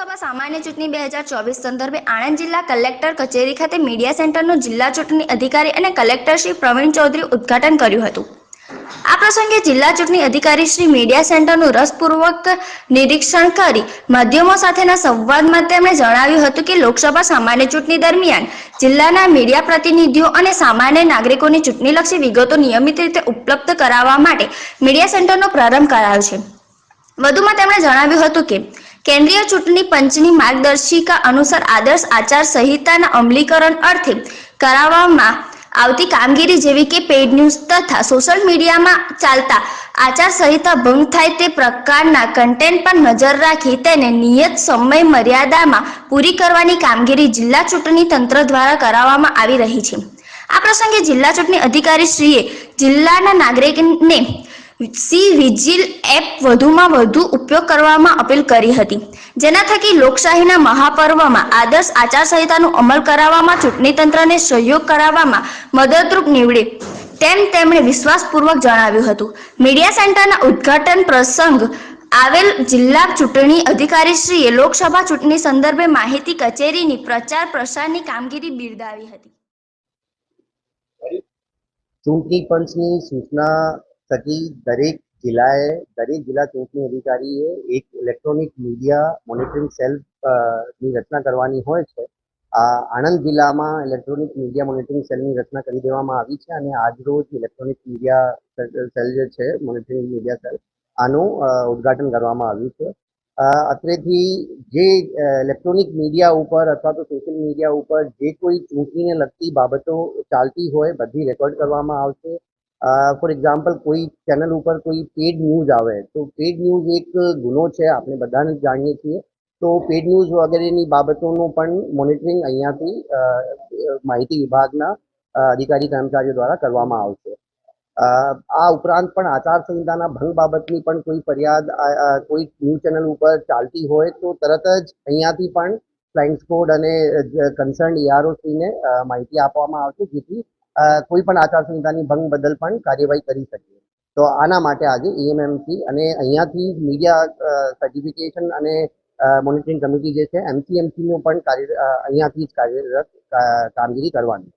લોકસભા સામાન્ય ચૂંટણી બે હજાર ચોવીસ સંદર્ભે આણંદ જિલ્લા કલેક્ટર કચેરી ખાતે મીડિયા સેન્ટરનું જિલ્લા ચૂંટણી અધિકારી અને કલેક્ટર શ્રી પ્રવીણ ચૌધરી ઉદ્ઘાટન કર્યું હતું. આ પ્રસંગે જિલ્લા ચૂંટણી અધિકારી શ્રી મીડિયા સેન્ટરનું રસપૂર્વક નિરીક્ષણ કરી માધ્યમો સાથેના સંવાદમાં તેમણે જણાવ્યું હતું કે લોકસભા સામાન્ય ચૂંટણી દરમિયાન જિલ્લાના મીડિયા પ્રતિનિધિઓ અને સામાન્ય નાગરિકોની ચૂંટણીલક્ષી વિગતો નિયમિત રીતે ઉપલબ્ધ કરાવવા માટે મીડિયા સેન્ટરનો પ્રારંભ કરાયો છે. વધુમાં તેમણે જણાવ્યું હતું કે કેન્દ્રીય ચૂંટણી પંચની માર્ગદર્શિકા અનુસાર આદર્શ આચાર સંહિતાના અમલીકરણ અર્થે કરાવવામાં આવતી કામગીરી જેવી કે પેઇડ ન્યૂઝ તથા સોશિયલ મીડિયામાં ચાલતા આચાર સંહિતા ભંગ થાય તે પ્રકારના કન્ટેન્ટ પર નજર રાખી તેને નિયત સમય મર્યાદામાં પૂરી કરવાની કામગીરી જિલ્લા ચૂંટણી તંત્ર દ્વારા કરાવવામાં આવી રહી છે. આ પ્રસંગે જિલ્લા ચૂંટણી અધિકારી શ્રીએ જિલ્લાના નાગરિકને સી વિજિલ એપ વધુમાં વધુ ઉપયોગ કરવામાં અપીલ કરી હતી. જેના થકી લોકશાહીના મહાપર્વમાં આદર્શ આચારસંહિતાનું અમલ કરાવવામાં, ચૂંટણી તંત્રને સહયોગ કરાવવામાં મદદરૂપ નીવડે તેમ તેમણે વિશ્વાસપૂર્વક જણાવ્યું હતું. મીડિયા સેન્ટરના ઉદ્ઘાટન પ્રસંગ આવેલ જિલ્લા ચૂંટણી અધિકારીશ્રીએ લોકસભા ચૂંટણી સંદર્ભે માહિતી કચેરીની પ્રચાર પ્રસારની કામગીરી બિરદાવી હતી. ચૂંટણી પંચની સૂચના થકી દરેક જિલ્લાએ, દરેક જિલ્લા ચૂંટણી અધિકારીએ એક ઇલેક્ટ્રોનિક મીડિયા મોનિટરિંગ સેલની રચના કરવાની હોય છે. આ આણંદ જિલ્લામાં ઇલેક્ટ્રોનિક મીડિયા મોનિટરિંગ સેલની રચના કરી દેવામાં આવી છે અને આજરોજ ઇલેક્ટ્રોનિક મીડિયા સેલ જે છે મોનિટરિંગ મીડિયા સેલ આનું ઉદ્ઘાટન કરવામાં આવ્યું છે. અત્રેથી જે ઇલેક્ટ્રોનિક મીડિયા ઉપર અથવા તો સોશિયલ મીડિયા ઉપર જે કોઈ ચૂંટણીને લગતી બાબતો ચાલતી હોય, બધી રેકોર્ડ કરવામાં આવશે. ફોર એક્ઝામ્પલ, કોઈ ચેનલ ઉપર કોઈ પેડ ન્યૂઝ આવે, તો પેડ ન્યૂઝ એક ગુનો છે, આપણે બધાને જાણીએ છીએ. તો પેડ ન્યૂઝ વગેરેની બાબતોનું પણ મોનિટરિંગ અહીંયાથી માહિતી વિભાગના અધિકારી કર્મચારીઓ દ્વારા કરવામાં આવશે. આ ઉપરાંત પણ આચારસંહિતાના ભંગ બાબતની પણ કોઈ ફરિયાદ કોઈ ન્યૂઝ ચેનલ ઉપર ચાલતી હોય, તો તરત જ અહીંયાથી પણ ફ્લાઇંગ સ્કોડ અને કન્સર્ન ઈઆરઓસીને માહિતી આપવામાં આવશે, જેથી કોઈ પણ આચારસંહિતાની ભંગ બદલ પણ કાર્યવાહી કરી શકીએ. તો આના માટે આજે ઈએમએમસી અને અહીંયાથી મીડિયા સર્ટિફિકેશન અને મોનિટરિંગ કમિટી જે છે એમસીએમસીનું પણ કાર્ય અહીંયાથી જ કાર્યરત કામગીરી કરવાની.